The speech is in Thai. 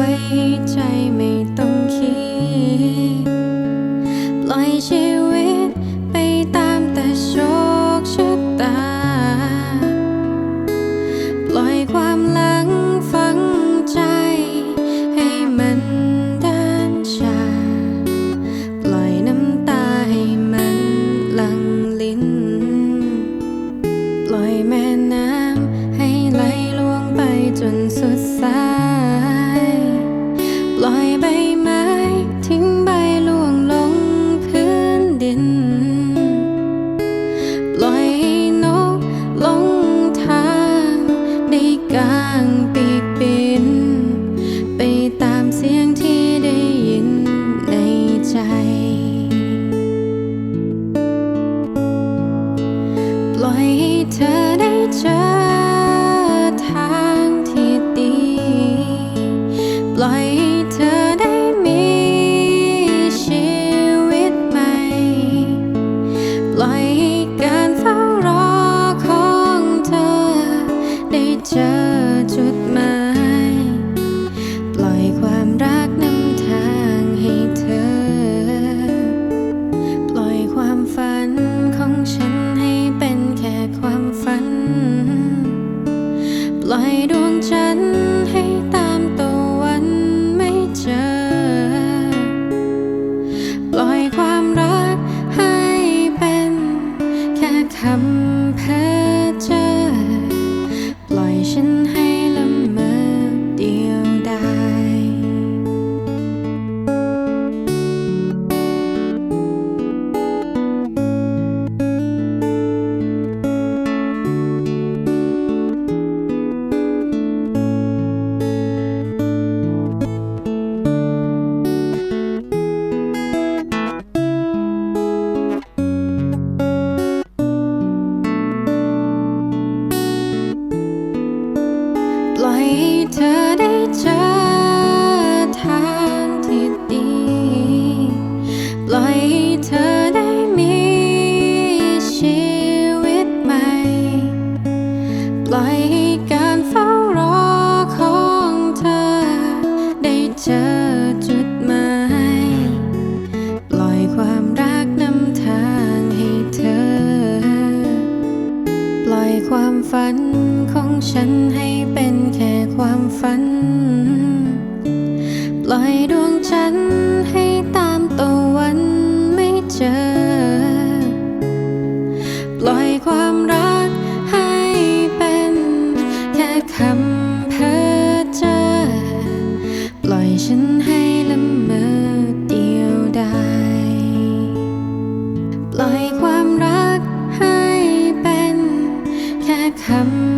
ว้ใจไม่ต้องคิด ปล่อยชีวิตไปตามแต่โชคชะตา ปล่อยความหลังฝังใจ ให้มันเดินชา ปล่อยน้ำตาให้มันหลังลิ้น ปล่อยแม่น้ำให้ไหลลวงไปจนสุดสาย เจอจุดหมาย ปล่อยความรักนำทางให้เธอ ปล่อยความฝันของฉันให้เป็นแค่ความฝัน ปล่อยดวงจันทร์ให้ตามตะวันไม่เจอ ปล่อยความรักให้เป็นแค่คำ เธอได้เจอทางที่ดี ปล่อยให้เธอได้มีชีวิตใหม่ ปล่อยให้การเฝ้ารอของเธอ ได้เจอจุดหมาย ปล่อยความรักนำทางให้เธอ ปล่อยความฝันของฉันให้เป็น ฝัน ปล่อยดวงจันทร์ให้ตามตะวันไม่เจอ ปล่อยความรักให้เป็นแค่คำเพ้อเจอ ปล่อยฉันให้ละเมอเดียวดายปล่อยความรักให้เป็นแค่คำ